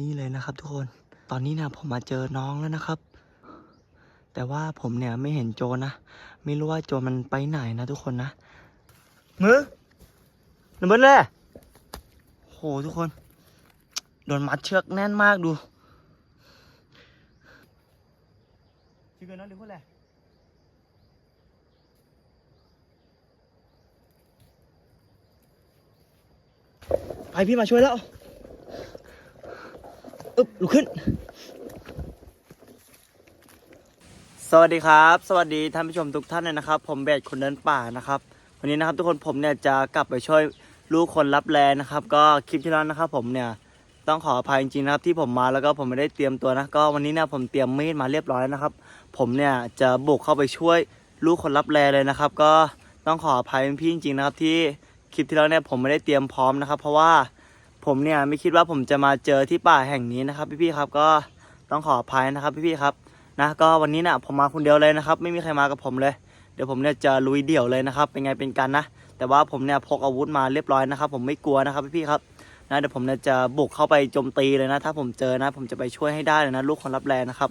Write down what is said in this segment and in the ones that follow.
นี่เลยนะครับ ทุกคน ตอนนี้นี่ยผมมาเจอน้องแล้วนะครับ แต่ว่าผมเนี่ยไม่เห็นโจนะ ไม่รู้ว่าโจมันไปไหนนะทุกคนนะมือหนึ่งเบิดเลยโหทุกคน โดนมัดเชือกแน่นมากดูชื่อเกินนั้นหรือพูดอะไรไปพี่มาช่วยแล้ว อึ๊บลุกขึ้น สวัสดีครับ สวัสดีท่านผู้ชมทุกท่านเลยนะครับ ผมเบสคนเดินป่านะครับ วันนี้นะครับทุกคนผมเนี่ยจะกลับไปช่วยลูกคนรับแลนะครับ ก็คลิปที่แล้วนะครับ ผมเนี่ยต้องขออภัยจริงๆนะครับที่ผมมาแล้วก็ผมไม่ได้เตรียมตัวนะก็วันนี้เนี่ยผมเตรียมมีดมาเรียบร้อยแล้วนะครับ ผมเนี่ยจะบุกเข้าไปช่วยลูกคนรับแลเลยนะครับ ก็ต้องขออภัยพี่จริงๆนะครับที่คลิปที่แล้วเนี่ยผมไม่ได้เตรียมพร้อมนะครับ เพราะว่า ผมเนี่ยไม่คิดว่าผมจะมาเจอที่ป่าแห่งนี้นะครับ พี่ๆครับก็ต้องขออภัยนะครับ พี่ๆครับนะก็วันนี้นะผมมาคนเดียวเลยนะครับ ไม่มีใครมากับผมเลย เดี๋ยวผมเนี่ยจะลุยเดี่ยวเลยนะครับ เป็นไงเป็นกันนะ แต่ว่าผมเนี่ยพกอาวุธมาเรียบร้อยนะครับ ผมไม่กลัวนะครับพี่ๆครับนะเดี๋ยวผมเนี่ยจะบุกเข้าไปโจมตีเลยนะ ถ้าผมเจอนะ ผมจะไปช่วยให้ได้เลยนะลูกคนรับแรงนะครับ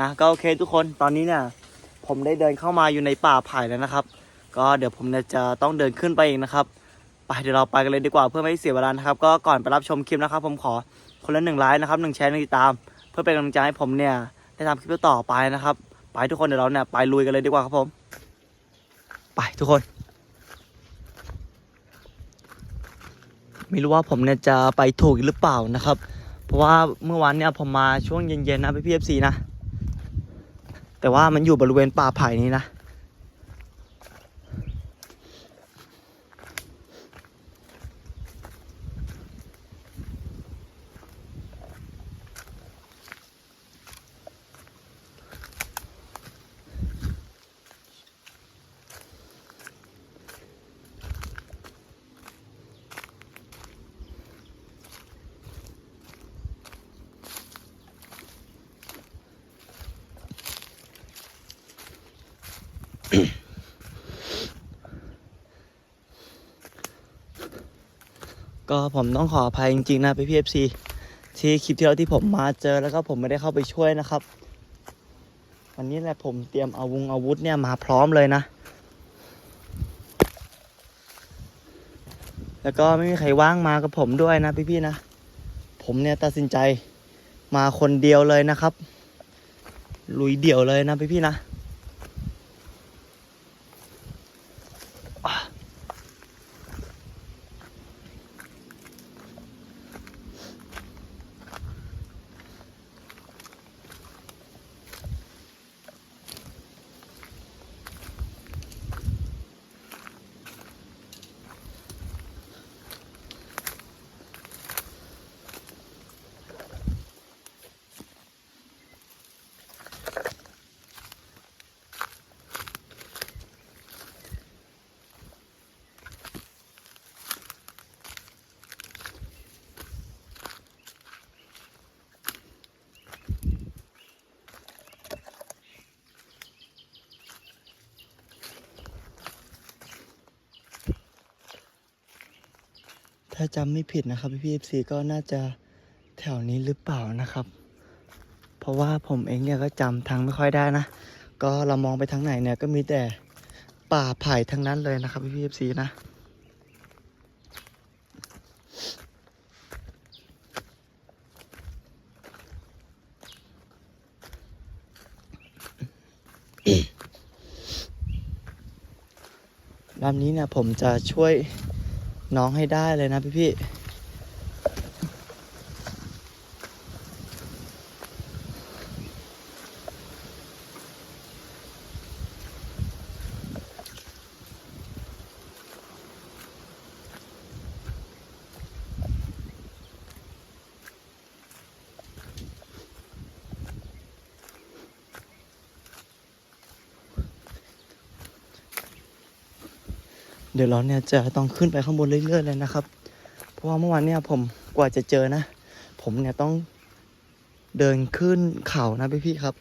นะก็โอเคทุกคนตอนนี้เนี่ยผมได้เดินเข้ามาอยู่ในป่าไผ่แล้วนะครับ ก็เดี๋ยวผมเนี่ยจะต้องเดินขึ้นไปเองนะครับ ไปเดี๋ยวเราไปกันเลยดีกว่าเพื่อไม่ให้เสียเวลานะครับ ก็ก่อนไปรับชมคลิปนะครับ ผมขอคนละหนึ่งไลค์นะครับหนึ่งแชร์หนึ่งติดตาม เพื่อเป็นกำลังใจให้ผมเนี่ยได้ทำคลิปต่อไปนะครับ ไปทุกคนเดี๋ยวเราเนี่ยไปลุยกันเลยดีกว่าครับผม ไปทุกคน ไม่รู้ว่าผมเนี่ยจะไปถูกหรือเปล่านะครับ เพราะว่าเมื่อวานเนี่ยผมมาช่วงเย็นๆนะพี่พีเอฟซีนะ แต่ว่ามันอยู่บริเวณป่าไผ่นี้นะ ก็ผมต้องขออภัยจริงๆนะพี่พีเอฟซีที่คลิปที่แล้วที่ผมมาเจอแล้วก็ผมไม่ได้เข้าไปช่วยนะครับ วันนี้แหละผมเตรียมอาวุธอาวุธเนี่ยมาพร้อมเลยนะ แล้วก็ไม่มีใครว่างมากับผมด้วยนะพี่ๆนะ ผมเนี่ยตัดสินใจมาคนเดียวเลยนะครับ ลุยเดี่ยวเลยนะพี่ๆนะ ถ้าจำไม่ผิดนะครับพี่พีเอฟซีก็น่าจะแถวนี้หรือเปล่านะครับ เพราะว่าผมเองเนี่ยก็จำทางไม่ค่อยได้นะ ก็เรามองไปทางไหนเนี่ยก็มีแต่ป่าไผ่ทั้งนั้นเลยนะครับพี่พีเอฟซีนะรอบนี้เนี่ยผมจะช่วย น้องให้ได้เลยนะพี่พี่ เดี๋ยวเราเนี่ยจะต้องขึ้นไปข้างบนเรื่อยๆเลยนะครับ เพราะว่าเมื่อวานเนี่ยผมกว่าจะเจอนะ ผมเนี่ยต้องเดินขึ้นเขานะพี่พี่ๆครับ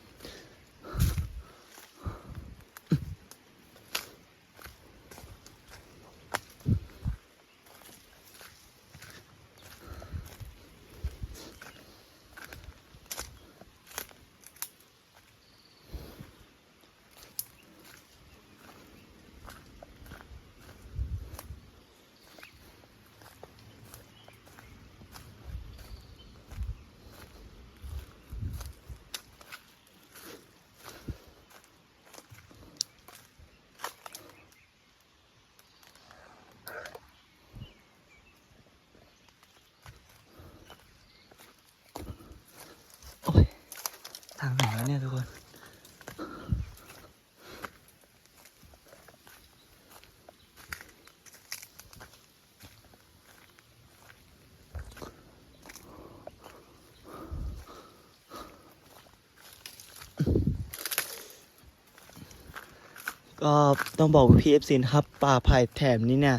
ทางไหนวะเนี่ยทุกคน ก็ต้องบอกพี่เอฟซีนครับ ป่าไผ่แถมนี้เนี่ย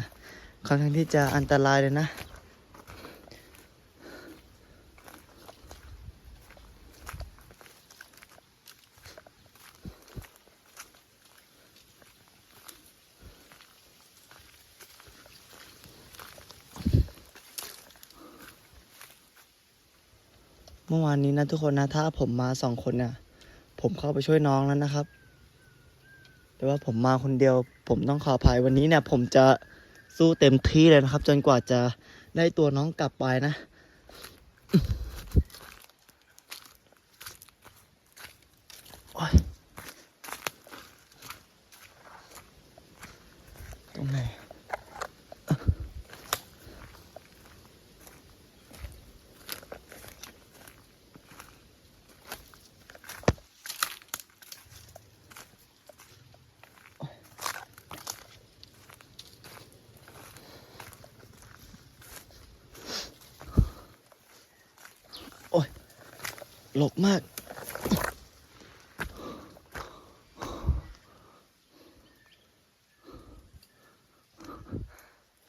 ค่อนข้างที่จะอันตรายเลยนะ เมื่อวานนี้นะทุกคนนะ ถ้าผมมาสองคนเนี่ยผมเข้าไปช่วยน้องแล้วนะครับ แต่ว่าผมมาคนเดียว ผมต้องขออภัยวันนี้เนี่ยผมจะสู้เต็มที่เลยนะครับ จนกว่าจะได้ตัวน้องกลับไปนะ หลกมาก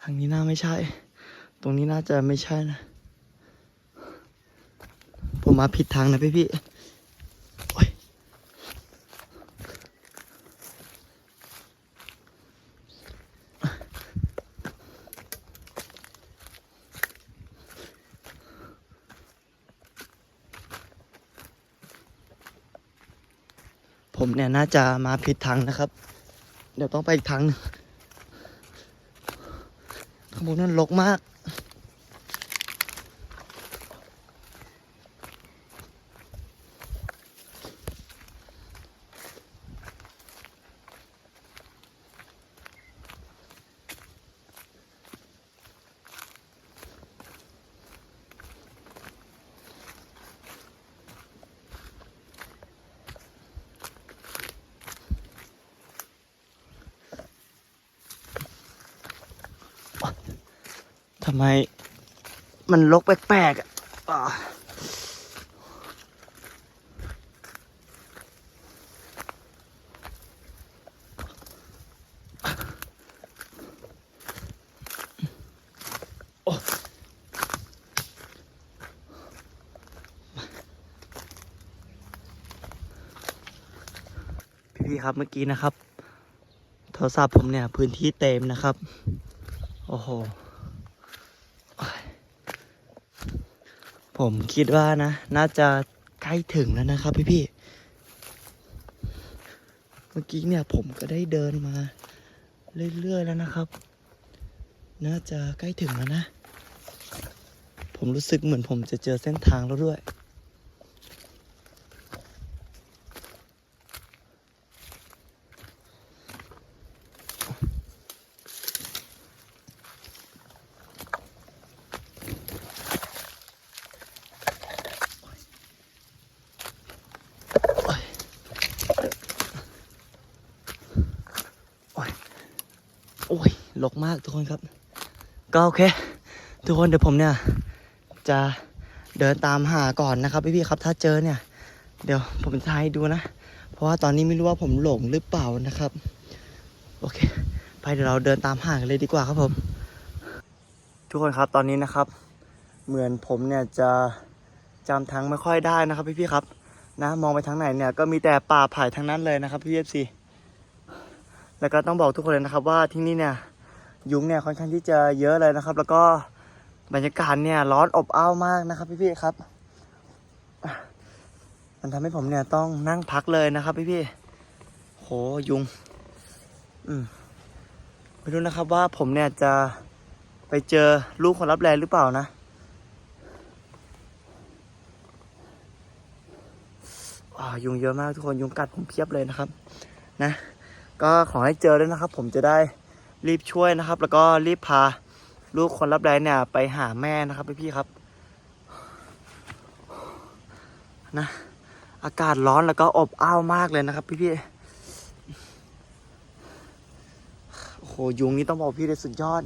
ทางนี้น่าไม่ใช่ ตรงนี้น่าจะไม่ใช่นะ ผมมาผิดทางนะพี่พี่โอ๊ยผมเน่าจะมาผิดทางนะครับ เดี๋ยวต้องไปอีกทางหนึงข้างบนนั้นรกมากำไม มันลกแปลกๆอะอ่าโอ้พี่ครับเมื่อกี้นะครับ โทรศัพท์ผมเนี่ย พื้นที่เต็มนะครับ โอ้โห ผมคิดว่านะ น่าจะใกล้ถึงแล้วนะครับพี่พี่เมื่อกี้เนี่ยผมก็ได้เดินมา เรื่อยๆแล้วนะครับ น่าจะใกล้ถึงแล้วนะ ผมรู้สึกเหมือนผมจะเจอเส้นทางแล้วด้วย โอ้ยลกมาก ทุกคนครับ ก็โอเค ทุกคนเดี๋ยวผมเนี่ย จะเดินตามหาก่อนนะครับพี่ๆครับ ถ้าเจอเนี่ย เดี๋ยวผมจะให้ดูนะ เพราะว่าตอนนี้ไม่รู้ว่าผมหลงหรือเปล่านะครับ โอเค ไปเดี๋ยวเราเดินตามหากันเลยดีกว่าครับผม ทุกคนครับตอนนี้นะครับ เหมือนผมเนี่ยจะจำทางไม่ค่อยได้นะครับพี่ๆครับนะมองไปทางไหนเนี่ยก็มีแต่ป่าไผ่ทั้งนั้นเลยนะครับพี่เอฟซีแล้วก็ต้องบอกทุกคนเลยนะครับว่าที่นี่เนี่ย ยุงเนี่ยค่อนข้างที่จะเยอะเลยนะครับ แล้วก็บรรยากาศเนี่ยร้อนอบอ้าวมากนะครับ พี่ๆครับ มันทำให้ผมเนี่ยต้องนั่งพักเลยนะครับ พี่ๆโหยุง อืมไม่รู้นะครับว่าผมเนี่ยจะไปเจอลูกคนรับแรงหรือเปล่านะยุงเยอะมากทุกคนยุงกัดผมเพียบเลยนะครับ นะ ก็ขอให้เจอด้วยนะครับ ผมจะได้ รีบช่วยนะครับ แล้วก็รีบพาลูกคนรับแรงเนี่ย ไปหาแม่นะครับพี่ๆครับนะอากาศร้อนแล้วก็อบอ้าวมากเลยนะครับ พี่ๆโอ้โหยุงนี่ต้องบอกพี่เลยสุดยอด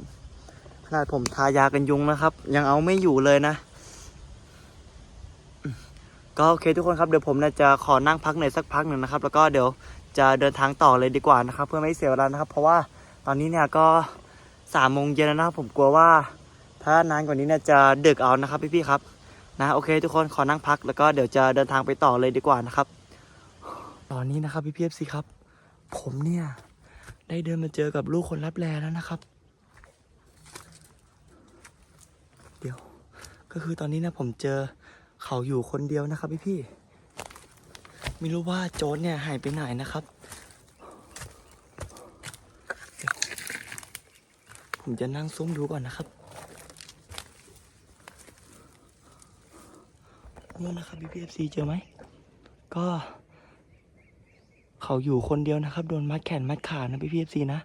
ขนาดผมทายากันยุงนะครับ ยังเอาไม่อยู่เลยนะ ก็โอเคทุกคนครับเดี๋ยวผมนะจะขอนั่งพักในอยสักพักหนึ่งนะครับ แล้วก็เดี๋ยวจะเดินทางต่อเลยดีกว่านะครับ เพื่อไม่ให้เสียเวลานะครับ เพราะว่า ตอนนี้เนี่ยก็สามโมงเย็นแล้วนะครับผมกลัวว่าถ้านานกว่านี้เนี่ยจะดึกเอานะครับพี่ๆครับนะโอเค ทุกคนขอนั่งพักแล้วก็เดี๋ยวจะเดินทางไปต่อเลยดีกว่านะครับ ตอนนี้นะครับพี่เพีเอฟซีครับ ผมเนี่ย ได้เดินมาเจอกับลูกคนรับแลแล้วนะครับ เดี๋ยว ก็คือตอนนี้นะผมเจอเขาอยู่คนเดียวนะครับพี่พี่ไม่รู้ว่าโจนเนี่ยหายไปไหนนะครับเดี๋ยว ผมจะนั่งซุ้มดูก่อนนะครับนู่นนะครับพี่พีเอฟซีเจอไหม ก็ เขาอยู่คนเดียวนะครับ โดนมัดแขนมัดขานะพี่พีเอฟซีนะ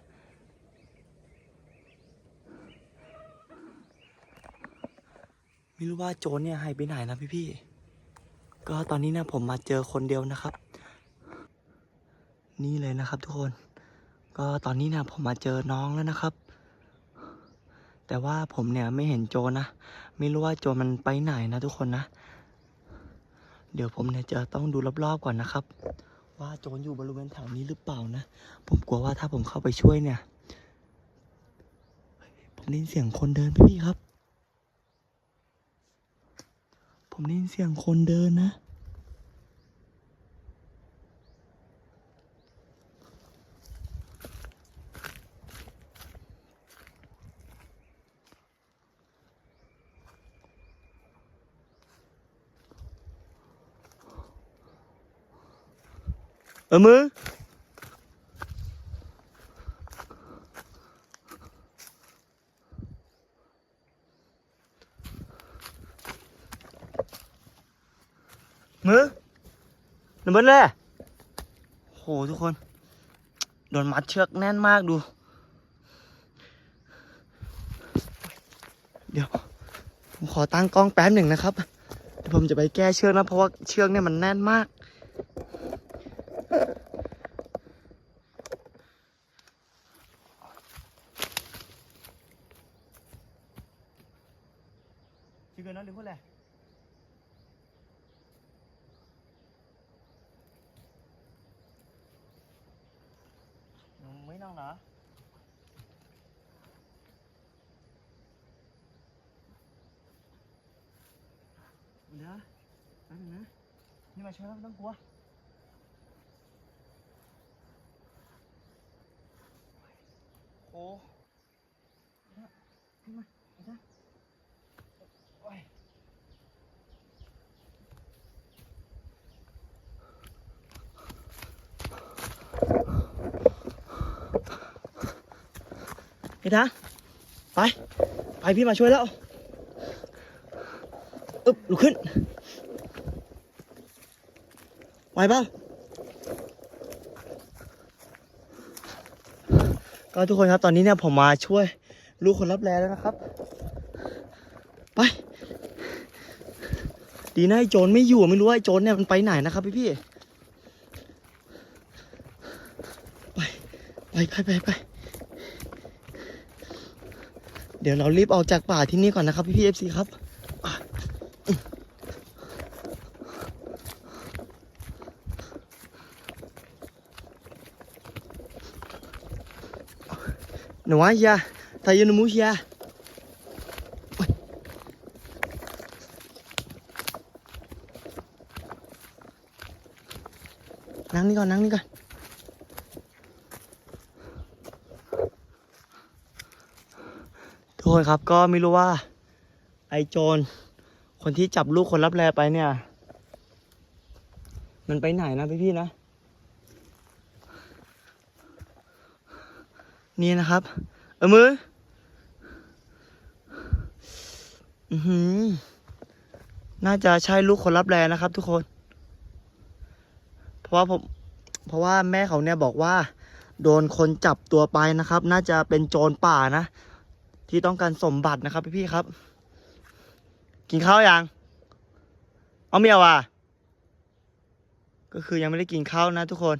ไม่รู้ว่าโจรเนี่ยหายไปไหนนะพี่พี่ก็ตอนนี้นะผมมาเจอคนเดียวนะครับ นี่เลยนะครับทุกคน ก็ตอนนี้นะผมมาเจอน้องแล้วนะครับ แต่ว่าผมเนี่ยไม่เห็นโจนะ ไม่รู้ว่าโจมันไปไหนนะทุกคนนะ เดี๋ยวผมเนี่ยจะต้องดูรอบๆก่อนนะครับ ว่าโจรอยู่บริเวณแถวนี้หรือเปล่านะ ผมกลัวว่าถ้าผมเข้าไปช่วยเนี่ย ผมได้ยินเสียงคนเดินพี่พี่ๆครับ ผมได้ยินเสียงคนเดินนะ เออมือมือหนึ่งเบิ้ลเลยโหทุกคน โดนมัดเชือกแน่นมากดู เดี๋ยว ผมขอตั้งกล้องแป๊บหนึ่งนะครับเดี๋ยวผมจะไปแก้เชือกนะ เพราะว่าเชือกเนี่ยมันแน่นมาก 지금 얼른 홀래 mấy năm nữa nữa nữa nhưng mà sao nó đắng quá đang cua Ồ Dạ Nhưng mà Dạ Ôi พี่ทาไป ไปพี่มาช่วยแล้วอึบลุกขึ้นไหวเปล่า ก็ทุกคนครับตอนนี้เนี่ยผมมาช่วยลูกคนรับแลแล้วนะครับ ไป ดีนะไอ้โจรไม่อยู่ไม่รู้ว่าไอ้โจรเนี่ยมันไปไหนนะครับพี่พี่ไปไปไปไปไปเดี๋ยวเรารีบออกจากป่าที่นี่ก่อนนะครับพี่พี่เอฟซีครับอะอืม หนูว่าเฮียทายนมูเฮียนั่งนี่ก่อนนั่งนี่ก่อนทุกคนครับก็ไม่รู้ว่า ไอโจรคนที่จับลูกคนรับแลไปเนี่ย มันไปไหนนะพี่พี่ๆนะ นี่นะครับ เออมืออือหือน่าจะใช่ลูกคนรับแลนะครับ ทุกคน เพราะว่าผม เพราะว่าแม่เขาเนี่ยบอกว่า โดนคนจับตัวไปนะครับ น่าจะเป็นโจรป่านะ ที่ต้องการสมบัตินะครับพี่ๆครับ กินข้าวยังเอาเมียวอะ ก็คือยังไม่ได้กินข้าวนะทุกคน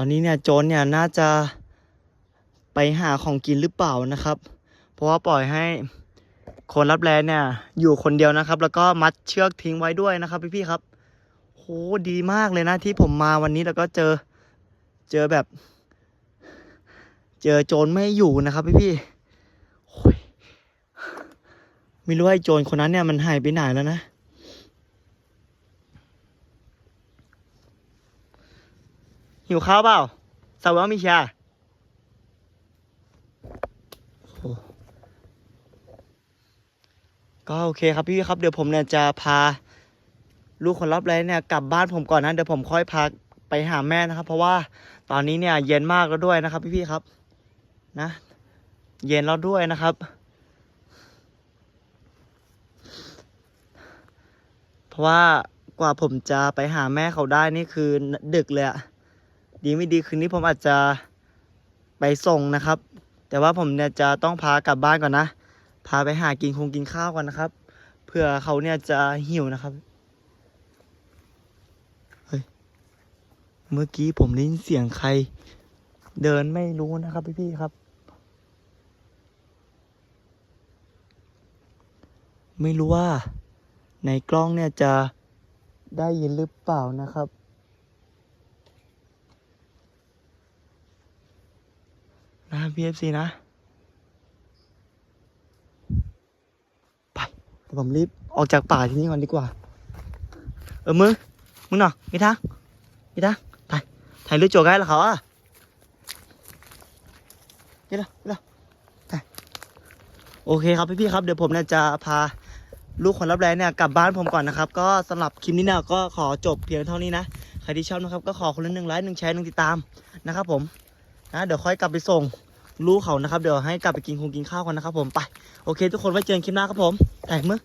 ตอนนี้เนี่ยโจรเนี่ยน่าจะไปหาของกินหรือเปล่านะครับ เพราะว่าปล่อยให้คนรับแลเนี่ย อยู่คนเดียวนะครับ แล้วก็มัดเชือกทิ้งไว้ด้วยนะครับพี่ๆครับโหดีมากเลยนะที่ผมมาวันนี้แล้วก็เจอเจอแบบ เจอโจรไม่อยู่นะครับพี่ๆโอ้ยไม่รู้ไอ้โจรคนนั้นเนี่ยมันหายไปไหนแล้วนะ หิวข้าวเปล่าสาวว่ามีชาโอ้ก็โอเคครับพี่ครับ เดี๋ยวผมเนี่ยจะพาลูกคนรับแรงเนี่ยกลับบ้านผมก่อนนะเดี๋ยวผมค่อยพาไปหาแม่นะครับ เพราะว่าตอนนี้เนี่ยเย็นมากแล้วด้วยนะครับ พี่ๆครับ นะ เย็นแล้วด้วยนะครับ เพราะว่ากว่าผมจะไปหาแม่เขาได้นี่คือดึกเลยอะ ดีไม่ดีคืนนี้ผมอาจจะไปส่งนะครับ แต่ว่าผมเนี่ยจะต้องพากลับบ้านก่อนนะ พาไปหากินคงกินข้าวก่อนนะครับ เพื่อเขาเนี่ยจะหิวนะครับ เฮ้ย เมื่อกี้ผมได้ยินเสียงใคร เดินไม่รู้นะครับพี่ๆครับ ไม่รู้ว่าในกล้องเนี่ยจะได้ยินหรือเปล่านะครับ นะพีเอฟซีนะ ไปเดี๋ยวผมรีบออกจากป่าที่นี่ก่อนดีกว่า เออมึง มึงหน่อมีทางมีทางถ่ายถ่ายรูปโจกให้ละเขาอะเดี๋ยวเดี๋ยวโอเคครับพี่ๆครับเดี๋ยวผมเนี่ยจะพาลูกคนรับแรงเนี่ยกลับบ้านผมก่อนนะครับ ก็สำหรับคลิปนี้เนี่ยก็ขอจบเพียงเท่านี้นะ ใครที่ชอบนะครับ ก็ขอคนละหนึ่งไลค์หนึ่งแชร์หนึ่งติดตามนะครับผม นะเดี๋ยวค่อยกลับไปส่งลูกเขานะครับ เดี๋ยวให้กลับไปกินคงกินข้าวกันนะครับผมไปโอเค ทุกคนไว้เจอกันคลิปหน้าครับผมแต่งมือ